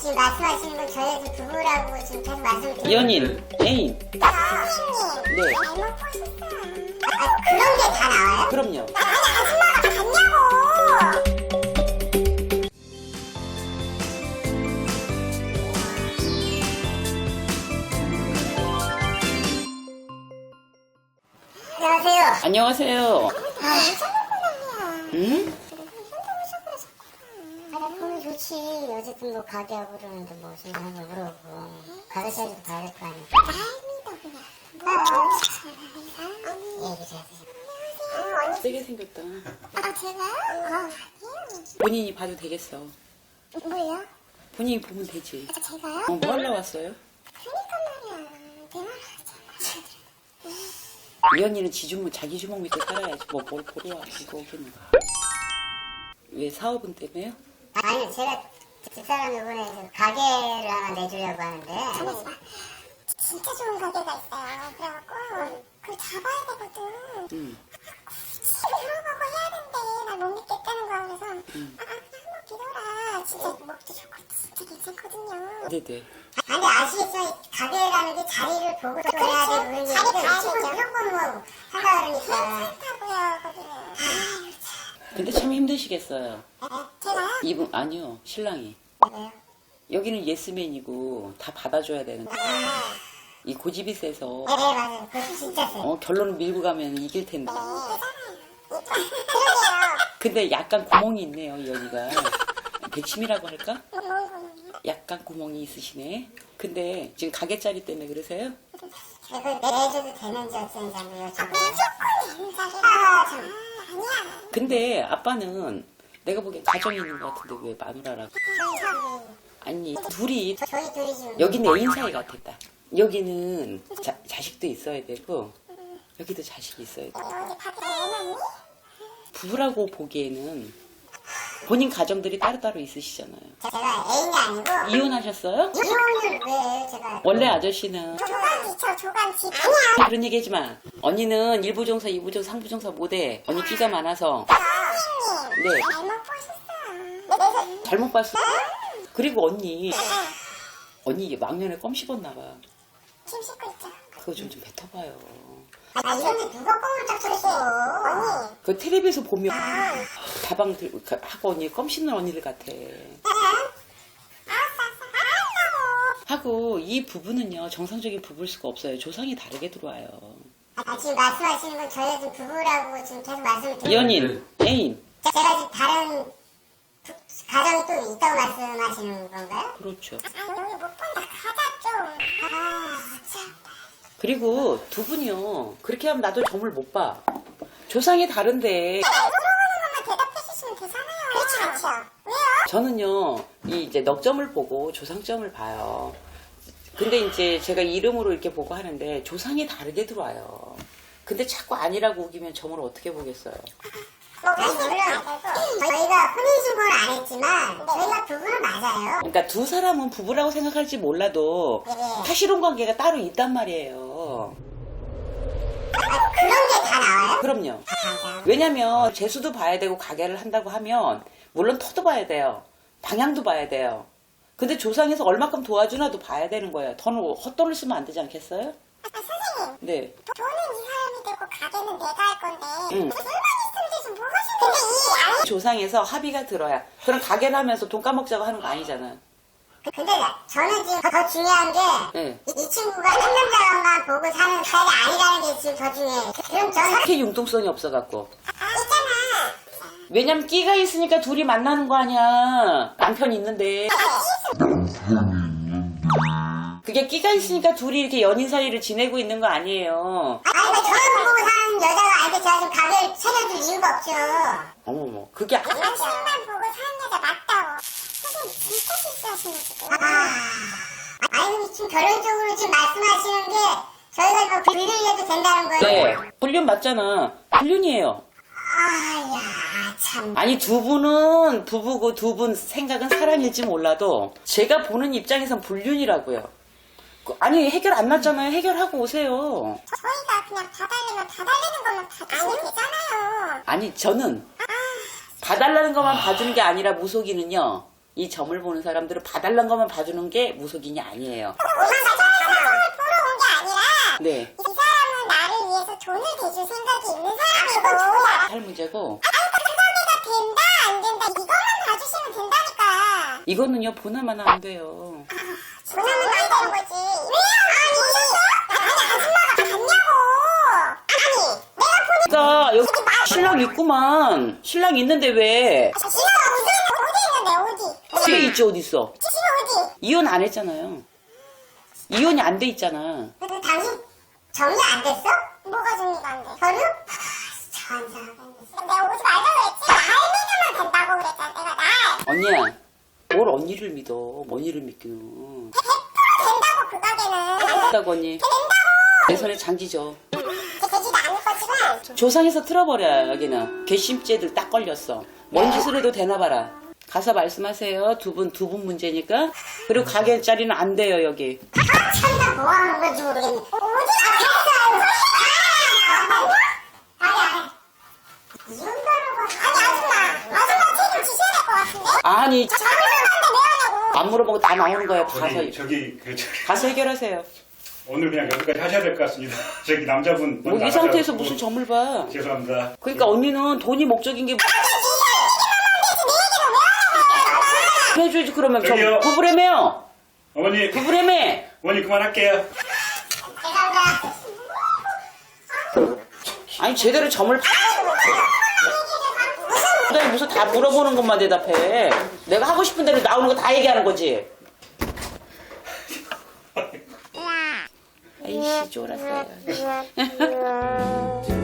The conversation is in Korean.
지금 말씀하시는 건 저희 집 부부라고 지금 계속 말씀드리고 연인, 애인. 선생님 네. 잘못 보셨어요 아 그런 게 다 나와요? 그럼요. 아니 아줌마가 봤냐고 안녕하세요 안녕하세요. 아 천국분이야 응? 좋지. 어쨌든 뭐 가게 하고 그러는데 뭐 신나게 물어보고 가게자리도 봐야 될 거 아니야. 다행이다 그냥. 얘기 잘 드세요. 세게 생겼다. 아 제가요? 아 아니에요. 본인이 봐도 되겠어. 뭐야? 본인이 보면 되지. 아 제가요? 어, 뭐 하러 왔어요? 그러니까 말이야. 이 언니는 지 주먹, 자기 주먹 밑에 살아야지. 뭐, 뭘 보러 와. 이거 오기는. 왜 사업은 때문에요? 아니요 제가 집사람 이번에 저 가게를 하나 내주려고 하는데. 진짜 좋은 가게가 있어요. 그래갖고 그걸 잡아야 되거든. 응. 들어가고 해야 된대. 나못 믿겠다는 거야. 그래서 아, 그냥 한번 믿어라. 진짜 먹도 좋고 진짜 괜찮거든요. 네네. 아니 아시겠죠? 이 가게라는 게 자리를 보고 또 해야 되고 자리 가야겠죠. 무조건 뭐 한다 그러니까. 괜찮다고요 거기는. 근데 참 힘드시겠어요. 아? 이분, 아니요. 신랑이. 왜요? 여기는 예스맨이고 다 받아줘야 되는데. 아, 이 고집이 세서. 네, 네 맞아요. 그거 진짜 세요. 어, 결론을 밀고 가면 이길 텐데. 근데 약간 구멍이 있네요, 이 언니가. 백심이라고 할까? 약간 구멍이 있으시네. 근데 지금 가게짜리 때문에 그러세요? 그걸 내줘도 되는지 어쩐지 한번. 무조건 된다니까. 아, 참. 아니야. 근데 아빠는 내가 보기엔 가정이 있는 것 같은데 왜 마누라라고? 아니, 둘이, 저- 저희 둘이 지금 여기는 애인 사이 같았다. 여기는 자, 자식도 있어야 되고, 여기도 자식이 있어야 돼. 밖에 내놨니? 부부라고 보기에는 본인 가정들이 따로따로 있으시잖아요. 제가 애인이 아니고 이혼하셨어요? 이혼을 왜 제가 원래 아저씨는 조간지 저 조간지 아니야 그런 얘기 하지 마. 언니는 일부정사, 이부정사, 상부정사 못해. 언니 끼가 많아서. 선생님 네. 잘못 보셨어 내가 잘못 봤어. 그리고 언니, 언니 막년에 껌 씹었나 봐. 짐 싣고 있죠 그거 좀 좀 뱉어봐요. 아 이런데 누가 껌을 딱 줬어 언니 그 텔레비에서 보면 가방 들고 가- 하고 언니 껌 씹는 언니들 같아. 하고 이 부부는요 정상적인 부부일 수가 없어요. 조상이 다르게 들어와요. 아 지금 말씀하시는 건 저희 집 부부라고 지금 계속 말씀을 연인, 애인. 제가 지금 다른 부- 가정이 또 있다고 말씀하시는 건가요? 그렇죠. 아 여기 못 본다 가자 좀아 참 그리고 두 분이요 그렇게 하면 나도 점을 못 봐. 조상이 다른데 되잖아요. 그렇죠, 그렇죠. 왜요? 저는요 이 이제 넉점을 보고 조상점을 봐요. 근데 이제 제가 이름으로 이렇게 보고 하는데 조상이 다르게 들어와요. 근데 자꾸 아니라고 우기면 점을 어떻게 보겠어요? 뭐, 물론 저희가 혼인신고는 안 했지만 저희가 부부는 맞아요. 그러니까 두 사람은 부부라고 생각할지 몰라도 네. 사실혼 관계가 따로 있단 말이에요. 아, 그런 게 다 나와요? 그럼요. 왜냐면 재수도 봐야 되고 가게를 한다고 하면 물론 터도 봐야 돼요. 방향도 봐야 돼요. 근데 조상에서 얼마큼 도와주나도 봐야 되는 거예요. 돈을 헛돈을 쓰면 안 되지 않겠어요? 아, 선생님, 네. 돈은 이 사람이 되고 가게는 내가 할 건데 응. 불만 있으면 되지 뭐가 근데 이 안... 조상에서 합의가 들어야. 그럼 가게를 하면서 돈 까먹자고 하는 거 아니잖아. 근데 저는 지금 더 중요한 게이 네. 친구가 한 남자만 보고 사는 스타일이 아니라는 게 지금 더 중요해요. 그럼 저는 그렇게 융통성이 없어갖고. 아, 있잖아. 왜냐면 끼가 있으니까 둘이 만나는 거 아니야. 남편 있는데. 그게 끼가 있으니까 둘이 이렇게 연인 사이를 지내고 있는 거 아니에요. 아니, 그 저를 보고 사는 여자가 아닌데 제가 지금 가게를 차려줄 이유가 없죠. 어머머. 그게 아- 남친만 보고 사는 여자. 선생님 진짜 실수하시는 거예요. 아, 아니, 지금 결론적으로 지금 말씀하시는 게 저희가 이거 불륜해도 된다는 거예요. 네. 불륜 맞잖아. 불륜이에요. 아야, 참. 아니 두 분은 부부고 두 분 생각은 사랑일지 몰라도 제가 보는 입장에선 불륜이라고요. 그- 아니 해결 안 났잖아요. 해결하고 오세요. 저희가 그냥 봐달라면 봐달라는 것만 봐주시면 되잖아요. 아니 저는 아, 봐달라는 것만 봐주는 게 아니라 무속이는요. 이 점을 보는 사람들은 봐달란 것만 봐주는 게 무속인이 아니에요. 네. 이 사람은 나를 위해서 돈을 대줄 생각이 있는 사람이고 할 문제고 상담이가 된다 안 된다 이것만 봐주시면 된다니까 이거는요 보나마나 안 돼요. 보나면 안 되는 거지 왜요? 아니 아니 아줌마가 봤냐고 아니 내가 보니 그러니까 여기 신랑 있구만. 신랑 있는데 왜? 있는데 어디 뒤에 있지 어디 있어? 지금 어디 이혼 안 했잖아요. 이혼이 안 돼 있잖아. 근데 당신 정리 안 됐어? 뭐가 정리가 안 돼? 서류? 천사가 내가 오지 말자고 했지 날 믿으면 된다고 그랬잖아 내가 날 언니야, 뭘 언니를 믿어? 언니를 믿기는. 100% 된다고 그 가게는 된다고 언니. 된다고 내 손에 장기죠. 되지도 않을 거지만 조상에서 틀어버려 여기는. 괘씸죄들 딱 걸렸어. 뭔 짓을 해도 되나 봐라. 가서 말씀하세요. 두 분, 두 분 문제니까. 그리고 가게 자리는 안 돼요, 여기. 천사 뭐 하는 건지 모르겠네 어디 아니 아니 이 정도로 아니 아줌마 아줌마 책임 지셔야 될 것 같은데 아니, 잘못했는데 왜 하냐고 안 물어보고 다 나오는 거예요. 가서, 저기 저기 그 저기 가서 해결하세요. 오늘 그냥 여기까지 하셔야 될 것 같습니다. 저기 남자분 뭐 이 상태에서 무슨 점을 봐. 죄송합니다. 그러니까 언니는 돈이 목적인 게 해줘야지 그러면 좀 저기요. 부부래매요. 어머니 부부래매. 어머니 그만할게요. 아니 제대로 점을 무슨 무슨 다 물어보는 것만 대답해. 내가 하고 싶은 대로 나오는 거 다 얘기하는 거지. 아이씨 쫄았어요.